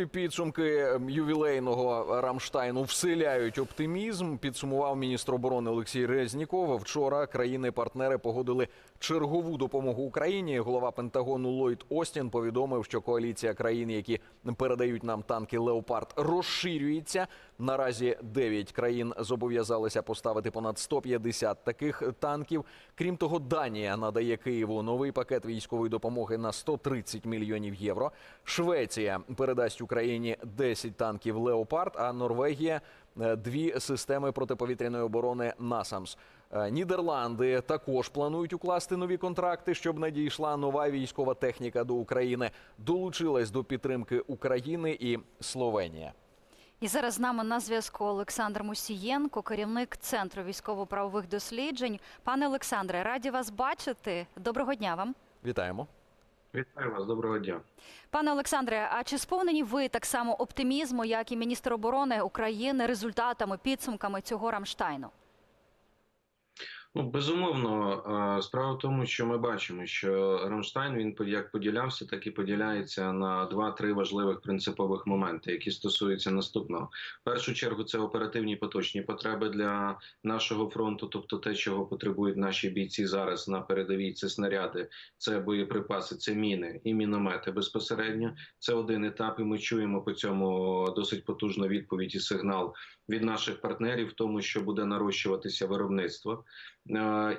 і підсумки ювілейного Рамштайну вселяють оптимізм. Підсумував міністр оборони Олексій Резніков. Вчора країни-партнери погодили чергову допомогу Україні. Голова Пентагону Ллойд Остін повідомив, що коаліція країн, які передають нам танки Леопард, розширюється. Наразі 9 країн зобов'язалися поставити понад 150 таких танків. Крім того, Данія надає Києву новий пакет військової допомоги на 130 мільйонів євро. Швеція передасть Україні 10 танків Леопард, а Норвегія е, дві системи протиповітряної оборони Насамс. Е, Нідерланди також планують укласти нові контракти, щоб надійшла нова військова техніка до України. Долучилась до підтримки України і Словенія. І зараз з нами на зв'язку Олександр Мусієнко, керівник Центру військово-правових досліджень. Пане Олександре, раді вас бачити. Доброго дня вам. Вітаємо. Вітаю вас, доброго дня. Пане Олександре, а чи сповнені ви так само оптимізму, як і міністр оборони України, результатами, підсумками цього Рамштайну? Ну безумовно, е, справа в тому, що ми бачимо, що Рамштайн він як поділявся, так і поділяється на два-три важливих принципових моменти, які стосуються наступного. В першу чергу це оперативні поточні потреби для нашого фронту, тобто те, чого потребують наші бійці зараз на передовій. Це снаряди, це боєприпаси, це міни і міномети безпосередньо. Це один етап, і ми чуємо по цьому досить потужну відповідь і сигнал від наших партнерів, в тому, що буде нарощуватися виробництво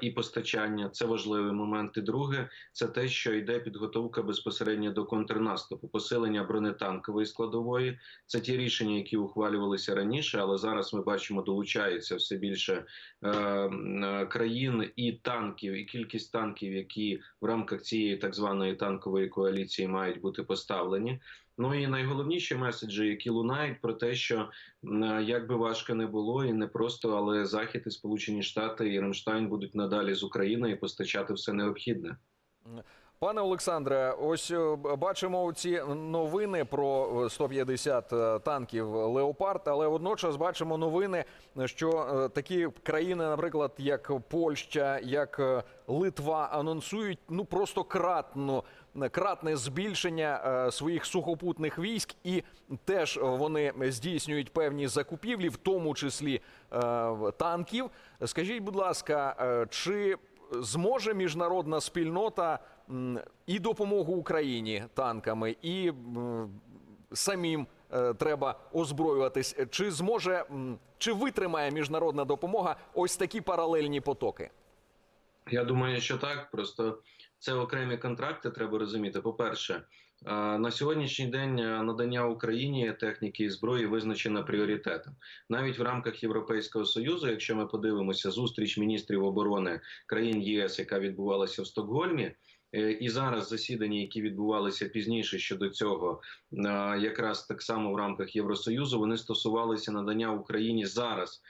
і постачання. Це важливий момент. І друге, це те, що йде підготовка безпосередньо до контрнаступу, посилення бронетанкової складової. Це ті рішення, які ухвалювалися раніше, але зараз ми бачимо, долучається все більше е, е, країн і танків, і кількість танків, які в рамках цієї так званої танкової коаліції мають бути поставлені. Ну і найголовніші меседжі, які лунають про те, що як би важко не було, і не просто, але Захід і Сполучені Штати і Рамштайн будуть надалі з Україною постачати все необхідне. Пане Олександре, ось е, бачимо ці новини про е, 150 е, танків Леопард, але водночас бачимо новини, що е, такі країни, наприклад, як Польща, як е, Литва, анонсують ну просто кратну. Кратне збільшення е, своїх сухопутних військ, і теж вони здійснюють певні закупівлі, в тому числі е, танків. Скажіть, будь ласка, е, чи зможе міжнародна спільнота і допомогу Україні танками, і самим треба озброюватись. Чи зможе чи витримає міжнародна допомога ось такі паралельні потоки? Я думаю, що так. Просто це окремі контракти. Треба розуміти. По перше, на сьогоднішній день надання Україні техніки і зброї визначено пріоритетом. Навіть в рамках Європейського союзу, якщо ми подивимося зустріч міністрів оборони країн ЄС, яка відбувалася в Стокгольмі. е, І зараз засідання, які відбувалися пізніше щодо цього, якраз так само в рамках Євросоюзу, вони стосувалися надання Україні зараз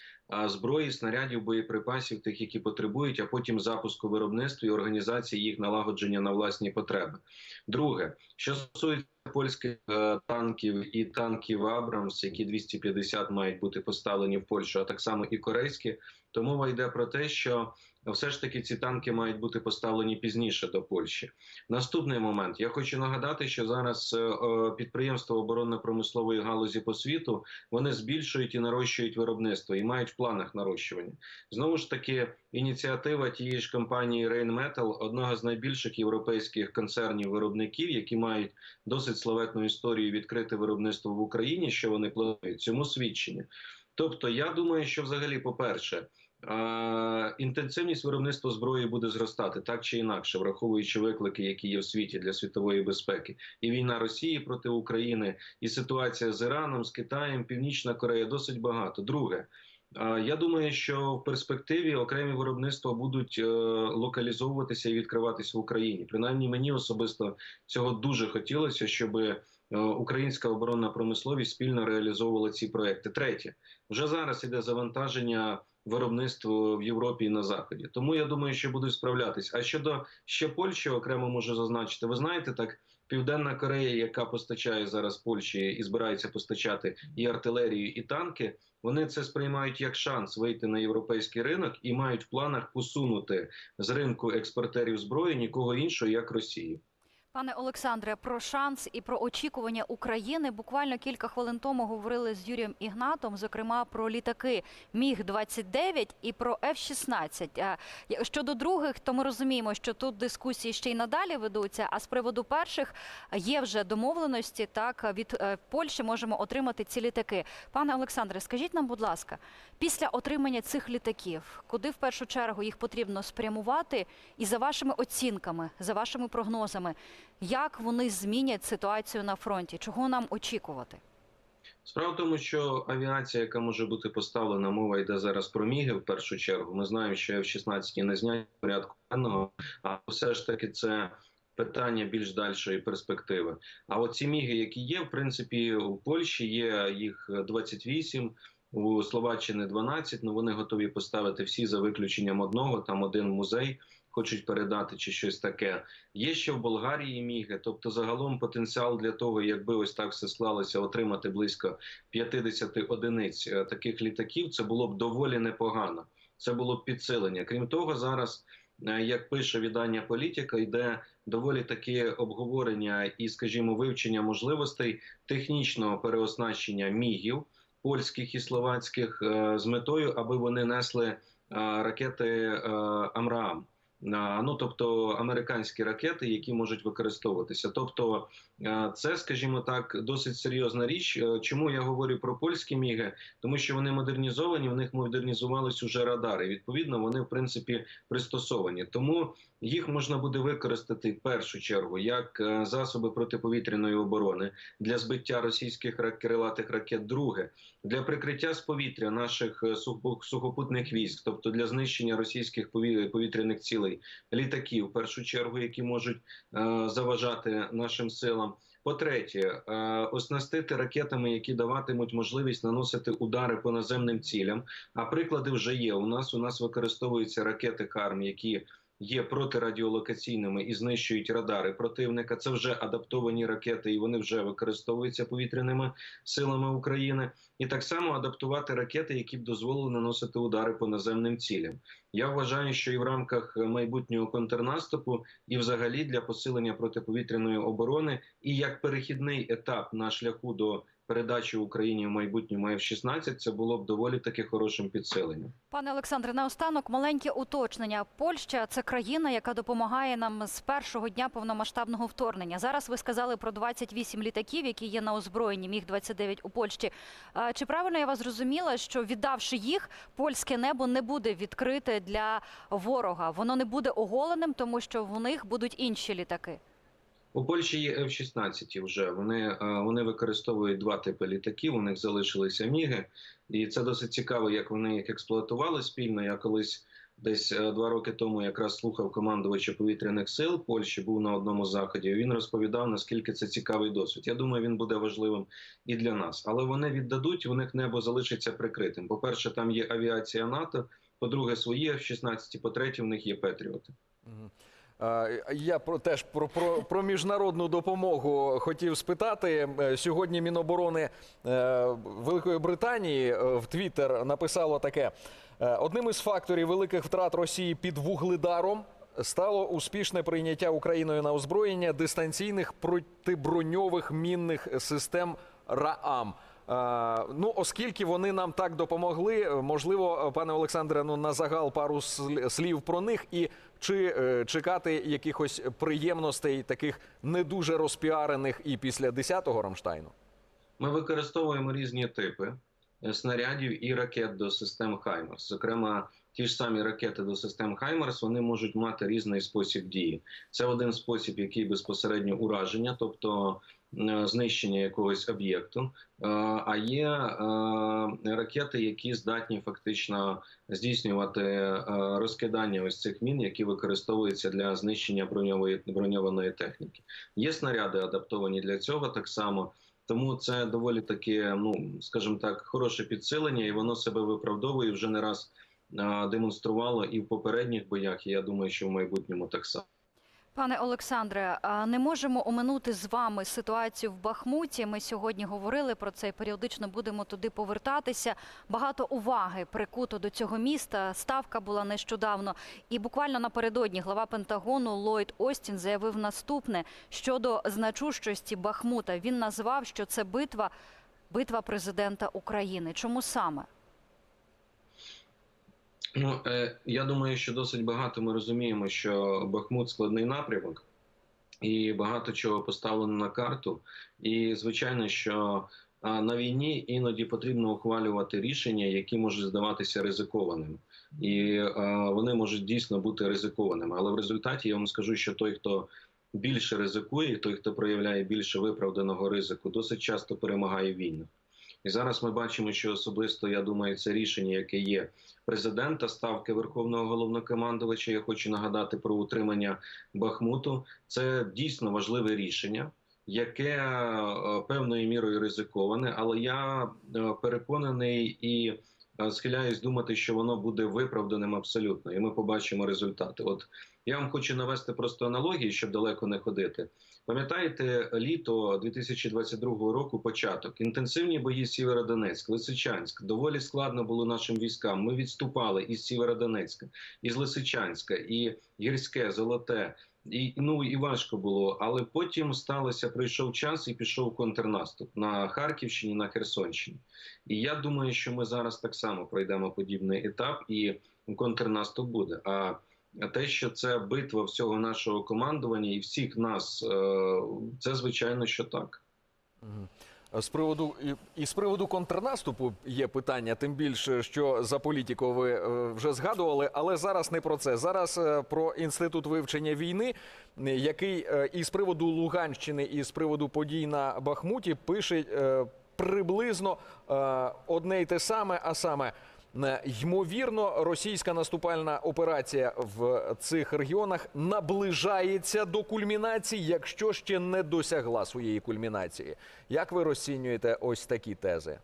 зброї, снарядів, боєприпасів, тих, які потребують, а потім запуску виробництва і організації їх налагодження на власні потреби. Друге, що стосується польських е, танків і танків Абрамс, які 250 мають бути поставлені в Польщу, а так само і корейські, то мова йде про те, що все ж таки ці танки мають бути поставлені пізніше до Польщі. Наступний момент я хочу нагадати, що зараз е, е, підприємства оборонно-промислової галузі по світу вони збільшують і нарощують виробництво і мають в планах нарощування. Знову ж таки, ініціатива тієї ж компанії Rheinmetall, одного з найбільших європейських концернів виробників, які мають досить славетну історію відкрити виробництво в Україні, що вони планують цьому свідчення. Тобто, я думаю, що взагалі, по-перше, е, інтенсивність виробництва зброї буде зростати так чи інакше, враховуючи виклики, які є в світі для світової безпеки, і війна Росії проти України, і ситуація з Іраном, з Китаєм, Північна Корея досить багато. Друге. Я думаю, що в перспективі окремі виробництва будуть е, локалізовуватися і відкриватися в Україні. Принаймні, мені особисто цього дуже хотілося, щоб е, українська оборонна промисловість спільно реалізовувала ці проекти. Третє, вже зараз іде завантаження виробництва в Європі і на заході. Тому я думаю, що будуть справлятись. А щодо ще Польщі, окремо можу зазначити, ви знаєте, так Південна Корея, яка постачає зараз Польщі і збирається постачати і артилерію, і танки. Вони це сприймають як шанс вийти на європейський ринок і мають в планах посунути з ринку експортерів зброї нікого іншого як Росію. Пане Олександре, про шанс і про очікування України буквально кілька хвилин тому говорили з Юрієм Ігнатом, зокрема про літаки Міг 29 і про F-16. А Щодо других, то ми розуміємо, що тут дискусії ще й надалі ведуться. А з приводу перших є вже домовленості. Так від е, Польщі можемо отримати ці літаки. Пане Олександре, скажіть нам, будь ласка, після отримання цих літаків, куди в першу чергу їх потрібно спрямувати, і за вашими оцінками, за вашими прогнозами, як вони змінять ситуацію на фронті? Чого нам очікувати? Справа в тому, що авіація, яка може бути поставлена, мова йде зараз про міги в першу чергу. Ми знаємо, що F-16 не знять порядку денного, а все ж таки це питання більш дальшої перспективи. А от ці міги, які є, в принципі, у Польщі є їх 28, у Словаччини 12, ну вони готові поставити всі за виключенням одного, там один музей. Хочуть передати чи щось таке. Є ще в Болгарії міги, тобто загалом потенціал для того, якби ось так все склалося, отримати близько 50 одиниць е, таких літаків, це було б доволі непогано. Це було б підсилення. Крім того, зараз, е, як пише видання Політика, йде доволі таке обговорення і, скажімо, вивчення можливостей технічного переоснащення мігів польських і словацьких е, з метою, аби вони несли ракети Амраам. Ну, тобто американські ракети, які можуть використовуватися. Тобто, це, скажімо так, досить серйозна річ. Е, Чому я говорю про польські міги? Тому що вони модернізовані, в них модернізувались уже радари. Відповідно, вони в принципі пристосовані. Тому їх можна буде використати в першу чергу як е, засоби протиповітряної оборони для збиття російських крилатих ракет. Друге для прикриття з повітря наших е, сухопутних військ, тобто для знищення російських пові- повітряних цілей літаків, в першу чергу, які можуть е, заважати нашим силам. По-третє, е, оснастити ракетами, які даватимуть можливість наносити удари по наземним цілям. А приклади вже є. У нас у нас використовуються ракети КАРМ, які є протирадіолокаційними і знищують радари противника. Це вже адаптовані ракети, і вони вже використовуються повітряними силами України. І так само адаптувати ракети, які б дозволили наносити удари по наземним цілям. Я вважаю, що і в рамках майбутнього контрнаступу, і взагалі для посилення протиповітряної оборони, і як перехідний етап на шляху до передачі Україні в майбутньому F-16, це було б доволі таки хорошим підсиленням. Пане Олександре, наостанок маленьке уточнення. Польща це країна, яка допомагає нам з першого дня повномасштабного вторгнення. Зараз ви сказали про 28 літаків, які є на озброєнні міг 29 у Польщі. Чи правильно я вас зрозуміла, що віддавши їх, польське небо не буде відкрите для ворога? Воно не буде оголеним, тому що в них будуть інші літаки. У Польщі є F-16 вже. Вони, е, вони використовують два типи літаків. У них залишилися міги, і це досить цікаво, як вони їх експлуатували спільно. Я колись десь е, два роки тому якраз слухав командувача повітряних сил Польщі, був на одному заході. Він розповідав, наскільки це цікавий досвід. Я думаю, він буде важливим і для нас. Але вони віддадуть, у них небо залишиться прикритим. По перше, там є авіація НАТО. По-друге, свої F-16, по-третє, в них є Петріоти. Я про теж про, про, про міжнародну допомогу хотів спитати. Е, Сьогодні Міноборони е, Великої Британії е, в Твіттер написало таке: одним із факторів великих втрат Росії під вугледаром стало успішне прийняття Україною на озброєння дистанційних протиброньових мінних систем РААМ. Е, Ну, оскільки вони нам так допомогли, е, можливо, пане Олександре, ну на загал пару слів про них і чи е, чекати якихось приємностей, таких не дуже розпіарених і після 10-го Рамштайну? Ми використовуємо різні типи е, снарядів і ракет до систем Хаймерс. Зокрема, ті ж самі ракети до систем Хаймерс вони можуть мати різний спосіб дії. Це один спосіб, який безпосередньо ураження, тобто е, знищення якогось об'єкту. Е, А є е, ракети, які здатні фактично здійснювати е, розкидання ось цих мін, які використовуються для знищення броньової броньованої техніки. Є снаряди адаптовані для цього так само. Тому це доволі таке, ну скажімо так, хороше підсилення, і воно себе виправдовує вже не раз демонструвало і в попередніх боях. І я думаю, що в майбутньому так само. Пане Олександре, не можемо оминути з вами ситуацію в Бахмуті. Ми сьогодні говорили про це і періодично будемо туди повертатися. Багато уваги прикуто до цього міста. Ставка була нещодавно. І буквально напередодні глава Пентагону Ллойд Остін заявив наступне щодо значущості Бахмута. Він назвав, що це битва, битва президента України. Чому саме? Ну, е, я думаю, що досить багато ми розуміємо, що Бахмут складний напрямок, і багато чого поставлено на карту. І звичайно, що на війні іноді потрібно ухвалювати рішення, які можуть здаватися ризикованими, і вони можуть дійсно бути ризикованими. Але в результаті я вам скажу, що той, хто більше ризикує, той, хто проявляє більше виправданого ризику, досить часто перемагає в війнах. І зараз ми бачимо, що особисто я думаю, це рішення, яке є президента, ставки верховного головнокомандувача. Я хочу нагадати про утримання Бахмуту. Це дійсно важливе рішення, яке е, певною мірою ризиковане, але я е, переконаний і схиляюсь думати, що воно буде виправданим абсолютно, і ми побачимо результати. От я вам хочу навести просто аналогії, щоб далеко не ходити. Пам'ятаєте, літо 2022 року, початок інтенсивні бої Сєвєродонецьк, Лисичанськ. Доволі складно було нашим військам. Ми відступали із Сєвєродонецька, із Лисичанська, і Гірське, Золоте. І ну і важко було, але потім сталося, прийшов час і пішов контрнаступ на Харківщині, на Херсонщині. І я думаю, що ми зараз так само пройдемо подібний етап, і контрнаступ буде. А те, що це битва всього нашого командування і всіх нас, е, це звичайно, що так. З приводу і, з приводу контрнаступу є питання, тим більше, що за політику ви е, вже згадували, але зараз не про це. Зараз е, про інститут вивчення війни, який е, і з приводу Луганщини, і з приводу подій на Бахмуті пише приблизно одне й те саме, а саме. Е, Ймовірно, російська наступальна операція в цих регіонах наближається до кульмінації, якщо ще не досягла своєї кульмінації. Як ви розцінюєте ось такі тези?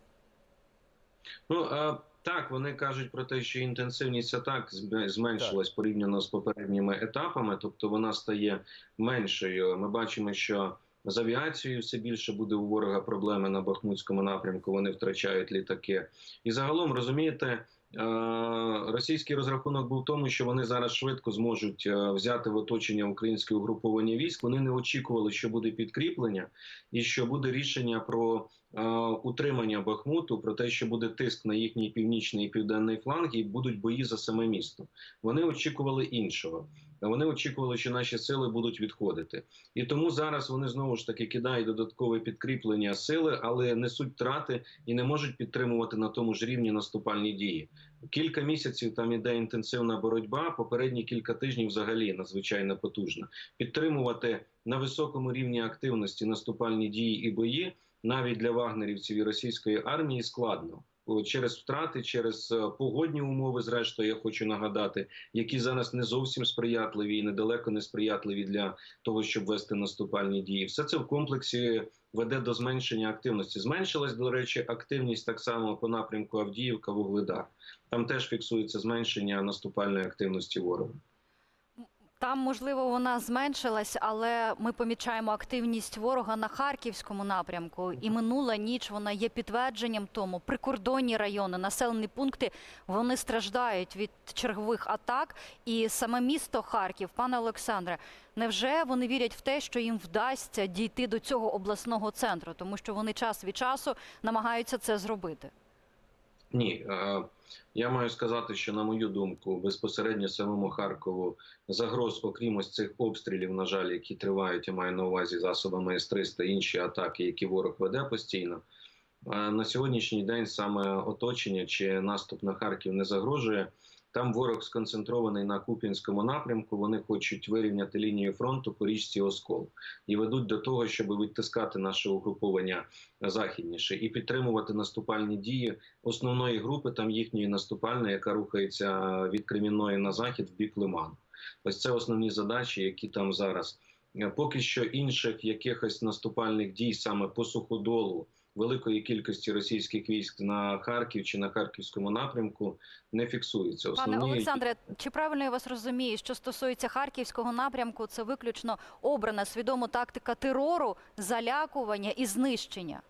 Ну е, так, вони кажуть про те, що інтенсивність атак зм- зменшилась порівняно з попередніми етапами, тобто вона стає меншою. Ми бачимо, що з авіацією все більше буде у ворога проблеми на Бахмутському напрямку. Вони втрачають літаки. І загалом розумієте. е, Російський розрахунок був в тому, що вони зараз швидко зможуть е, взяти в оточення українське угруповання військ. Вони не очікували, що буде підкріплення, і що буде рішення про утримання Бахмуту, про те, що буде тиск на їхній північний і південний фланг, і будуть бої за саме місто. Вони очікували іншого. Вони очікували, що наші сили будуть відходити, і тому зараз вони знову ж таки кидають додаткове підкріплення сили, але несуть втрати і не можуть підтримувати на тому ж рівні наступальні дії. Кілька місяців там іде інтенсивна боротьба. Попередні кілька тижнів взагалі надзвичайно потужна. Підтримувати на високому рівні активності наступальні дії і бої навіть для вагнерівців і російської армії складно. Через втрати, через е, погодні умови, зрештою, я хочу нагадати, які зараз не зовсім сприятливі і недалеко не сприятливі для того, щоб вести наступальні дії. Все це в комплексі веде до зменшення активності. Зменшилась, до речі, активність так само по напрямку Авдіївка, Вугледар. Там теж фіксується зменшення наступальної активності ворога. Там, можливо, вона зменшилась, але ми помічаємо активність ворога на харківському напрямку. І минула ніч вона є підтвердженням тому. Прикордонні райони, населені пункти вони страждають від чергових атак. І саме місто Харків, пане Олександре, невже вони вірять в те, що їм вдасться дійти до цього обласного центру, тому що вони час від часу намагаються це зробити? Ні, е, я маю сказати, що на мою думку, безпосередньо самому Харкову загроз, окрім ось цих обстрілів, на жаль, які тривають, я маю на увазі засобами С-300, інші атаки, які ворог веде постійно. е, На сьогоднішній день саме оточення чи наступ на Харків не загрожує. Там ворог сконцентрований на Куп'янському напрямку. Вони хочуть вирівняти лінію фронту по річці Оскол і ведуть до того, щоб відтискати наше угруповання західніше і підтримувати наступальні дії основної групи, там їхньої наступальної, яка рухається від Кремінної на захід в бік Лиману. Ось це основні задачі, які там зараз. Поки що інших якихось наступальних дій саме по суходолу великої кількості російських військ на Харків чи на харківському напрямку не фіксується. Пане Олександре, чи правильно я вас розумію, що стосується харківського напрямку, це виключно обрана свідомо тактика терору, залякування і знищення?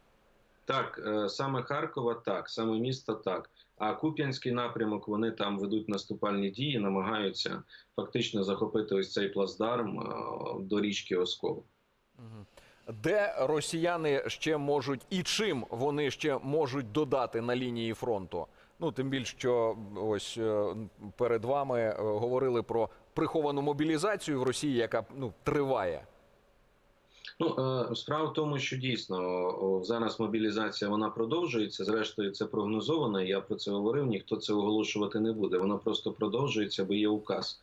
Так, е, саме Харкова, так, саме місто, так. А Куп'янський напрямок вони там ведуть наступальні дії, намагаються фактично захопити ось цей плацдарм е, до річки Оскол. Де росіяни ще можуть і чим вони ще можуть додати на лінії фронту? Ну тим більше, що ось е, перед вами е, говорили про приховану мобілізацію в Росії, яка ну триває. Ну е, справа в тому, що дійсно зараз мобілізація вона продовжується. Зрештою, це прогнозовано. Я про це говорив. Ніхто це оголошувати не буде. Вона просто продовжується, бо є указ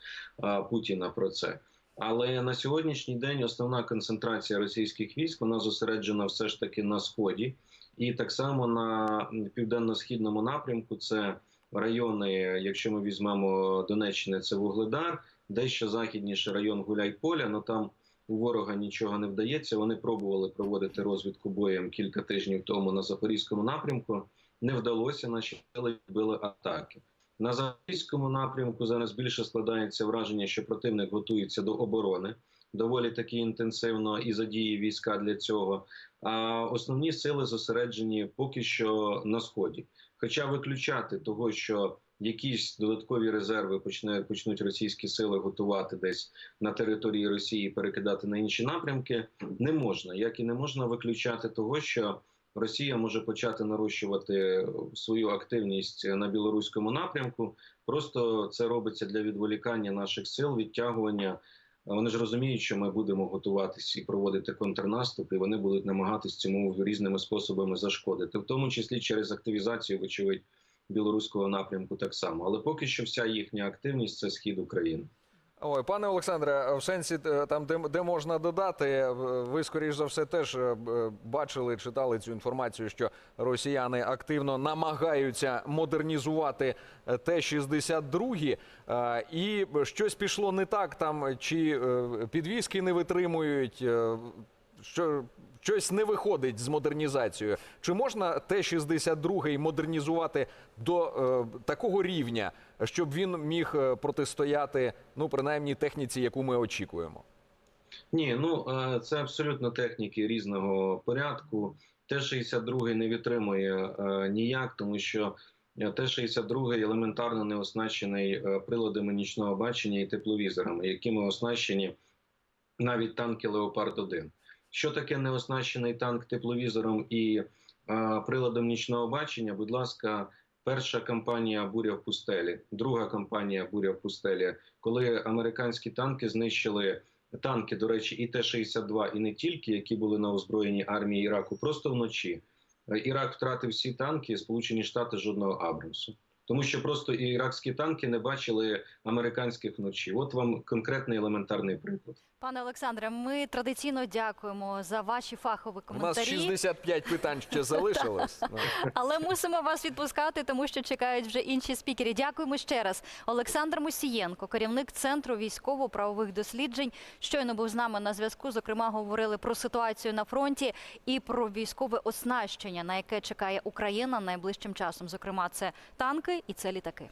Путіна про це. Але на сьогоднішній день основна концентрація російських військ вона зосереджена все ж таки на сході, і так само на південно-східному напрямку. Це райони, якщо ми візьмемо Донеччини, це Вугледар, дещо західніше район Гуляйполя. Ну там у ворога нічого не вдається. Вони пробували проводити розвідку боєм кілька тижнів тому на запорізькому напрямку. Не вдалося. Наші били атаки. На запорізькому напрямку зараз більше складається враження, що противник готується до оборони доволі таки інтенсивно і задіє війська для цього. А основні сили зосереджені поки що на сході. Хоча виключати того, що якісь додаткові резерви почне почнуть російські сили готувати десь на території Росії, перекидати на інші напрямки, не можна. Як і не можна виключати того, що Росія може почати нарощувати свою активність на білоруському напрямку. Просто це робиться для відволікання наших сил, відтягування. Вони ж розуміють, що ми будемо готуватись і проводити контрнаступ, і вони будуть намагатись цьому різними способами зашкодити, в тому числі через активізацію, вочевидь, білоруського напрямку так само. Але поки що вся їхня активність це схід України. Ой, пане Олександре, в сенсі е, там, де, де можна додати, е, ви скоріш за все теж е, бачили, читали цю інформацію, що росіяни активно намагаються модернізувати е, Т-62, е, і щось пішло не так там, чи підвіски не витримують, що щось не виходить з модернізацією. Чи можна Т-62 модернізувати до такого рівня, щоб він міг е, протистояти, ну принаймні техніці, яку ми очікуємо? Ні, ну е, це абсолютно техніки різного порядку. Т-62 не витримує е, ніяк, тому що е, Т-62 елементарно не оснащений приладами нічного бачення і тепловізорами, якими оснащені навіть танки Леопард 1 Що таке неоснащений танк тепловізором і приладом нічного бачення? Будь ласка, перша кампанія Буря в пустелі, друга кампанія Буря в пустелі, коли американські танки знищили танки, до речі, і Т-62, і не тільки, які були на озброєнні армії Іраку, просто вночі. Е, Ірак втратив всі танки, Сполучені Штати жодного Абрамсу. Тому що просто іракські танки не бачили американських вночі. От вам конкретний елементарний приклад. Пане Олександре, ми традиційно дякуємо за ваші фахові У нас коментарі. 65 питань ще залишилось. Але мусимо вас відпускати, тому що чекають вже інші спікери. Дякуємо ще раз. Олександр Мусієнко, керівник центру військово-правових досліджень, щойно був з нами на зв'язку. Зокрема, говорили про ситуацію на фронті і про військове оснащення, на яке чекає Україна найближчим часом. Зокрема, це танки і це літаки.